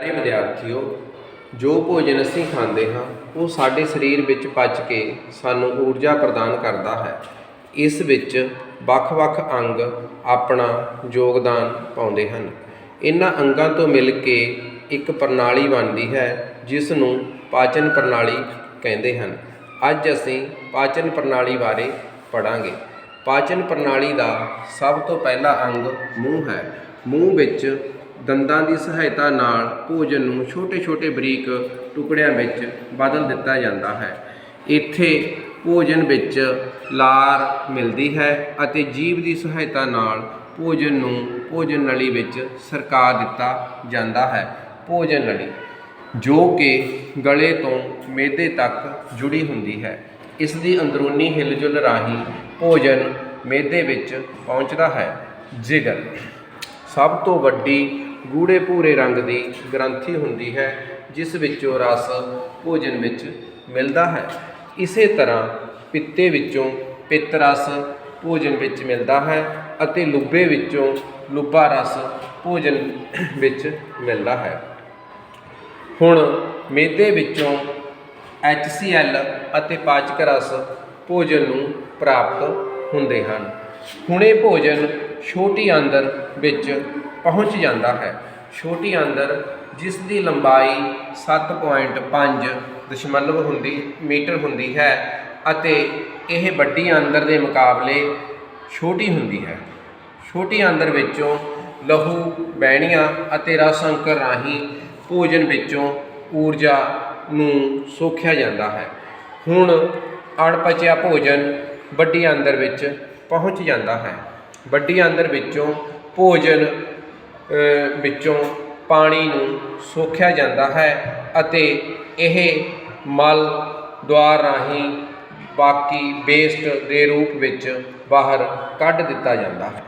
ਸਾਰੇ ਵਿਦਿਆਰਥੀਓ, ਜੋ ਭੋਜਨ ਅਸੀਂ ਖਾਂਦੇ ਹਾਂ, ਉਹ ਸਾਡੇ ਸਰੀਰ ਵਿੱਚ ਪਚ ਕੇ ਸਾਨੂੰ ਊਰਜਾ ਪ੍ਰਦਾਨ ਕਰਦਾ ਹੈ। ਇਸ ਵਿੱਚ ਵੱਖ-ਵੱਖ ਅੰਗ ਆਪਣਾ ਯੋਗਦਾਨ ਪਾਉਂਦੇ ਹਨ। ਇਹਨਾਂ ਅੰਗਾਂ ਤੋਂ ਮਿਲ ਕੇ ਇੱਕ ਪ੍ਰਣਾਲੀ ਬਣਦੀ ਹੈ, ਜਿਸ ਨੂੰ ਪਾਚਨ ਪ੍ਰਣਾਲੀ ਕਹਿੰਦੇ ਹਨ। ਅੱਜ ਅਸੀਂ ਪਾਚਨ ਪ੍ਰਣਾਲੀ ਬਾਰੇ ਪੜਾਂਗੇ ਪਾਚਨ ਪ੍ਰਣਾਲੀ ਦਾ ਸਭ ਤੋਂ ਪਹਿਲਾ ਅੰਗ ਮੂੰਹ ਹੈ। ਮੂੰਹ ਵਿੱਚ ਦੰਦਾਂ ਦੀ ਸਹਾਇਤਾ ਨਾਲ ਭੋਜਨ ਨੂੰ ਛੋਟੇ-ਛੋਟੇ ਬਰੀਕ ਟੁਕੜਿਆਂ ਵਿੱਚ ਬਦਲ ਦਿੱਤਾ ਜਾਂਦਾ ਹੈ। ਇੱਥੇ ਭੋਜਨ ਵਿੱਚ ਲਾਰ ਮਿਲਦੀ ਹੈ ਅਤੇ ਜੀਭ ਦੀ ਸਹਾਇਤਾ ਨਾਲ ਭੋਜਨ ਨੂੰ ਭੋਜਨ ਨਲੀ ਵਿੱਚ ਸਰਕਾ ਦਿੱਤਾ ਜਾਂਦਾ ਹੈ। ਭੋਜਨ ਨਲੀ, ਜੋ ਕਿ ਗਲੇ ਤੋਂ ਮਿਹਦੇ ਤੱਕ ਜੁੜੀ ਹੁੰਦੀ ਹੈ। ਇਸ ਦੀ ਅੰਦਰੂਨੀ ਹਿਲਜੁਲ ਰਾਹੀਂ ਭੋਜਨ ਮਿਹਦੇ ਵਿੱਚ ਪਹੁੰਚਦਾ ਹੈ। ਜਿਗਰ, ਸਭ ਤੋਂ ਵੱਡੀ ਗੂੜੇ ਭੂਰੇ ਰੰਗ ਦੀ ਗ੍ਰੰਥੀ ਹੁੰਦੀ ਹੈ, ਜਿਸ ਵਿੱਚੋਂ ਰਸ ਭੋਜਨ ਵਿੱਚ ਮਿਲਦਾ ਹੈ। ਇਸੇ ਤਰ੍ਹਾਂ ਪਿੱਤੇ ਵਿੱਚੋਂ ਪਿੱਤ ਰਸ ਭੋਜਨ ਵਿੱਚ ਮਿਲਦਾ ਹੈ ਅਤੇ ਲੁੱਬੇ ਵਿੱਚੋਂ ਲੁੱਬਾ ਰਸ ਭੋਜਨ ਵਿੱਚ ਮਿਲਦਾ ਹੈ। ਹੁਣ ਮਿਹਦੇ ਵਿੱਚੋਂ HCl ਅਤੇ ਪਾਚਕ ਰਸ ਭੋਜਨ ਨੂੰ ਪ੍ਰਾਪਤ ਹੁੰਦੇ ਹਨ। ਹੁਣੇ ਭੋਜਨ ਛੋਟੀ ਆਂਦਰ ਵਿੱਚ ਪਹੁੰਚ ਜਾਂਦਾ ਹੈ। ਛੋਟੀ ਆਂਦਰ ਜਿਸ ਦੀ ਲੰਬਾਈ 7.5 ਦਸ਼ਮਲਵ ਹੁੰਦੀ, ਮੀਟਰ ਹੁੰਦੀ ਹੈ ਅਤੇ ਇਹ ਵੱਡੀ ਆਂਦਰ ਦੇ ਮੁਕਾਬਲੇ ਛੋਟੀ ਹੁੰਦੀ ਹੈ। ਛੋਟੀ ਆਂਦਰ ਵਿੱਚੋਂ ਲਹੂ, ਬਹਿਣੀਆਂ ਅਤੇ ਰਸ ਅੰਕਰ ਰਾਹੀਂ ਭੋਜਨ ਵਿੱਚੋਂ ਊਰਜਾ ਨੂੰ ਸੋਖਿਆ ਜਾਂਦਾ ਹੈ। ਹੁਣ ਅਣਪਚਿਆ ਭੋਜਨ ਵੱਡੀ ਆਂਦਰ ਵਿੱਚ ਪਹੁੰਚ ਜਾਂਦਾ ਹੈ। ਵੱਡੀ ਆਂਦਰ ਵਿੱਚੋਂ ਭੋਜਨ ਵਿੱਚੋਂ ਪਾਣੀ ਨੂੰ ਸੋਖਿਆ ਜਾਂਦਾ ਹੈ ਅਤੇ ਇਹ ਮਲ ਦੁਆਰ ਰਾਹੀਂ ਬਾਕੀ ਵੇਸਟ ਦੇ ਰੂਪ ਵਿੱਚ ਬਾਹਰ ਕੱਢ ਦਿੱਤਾ ਜਾਂਦਾ ਹੈ।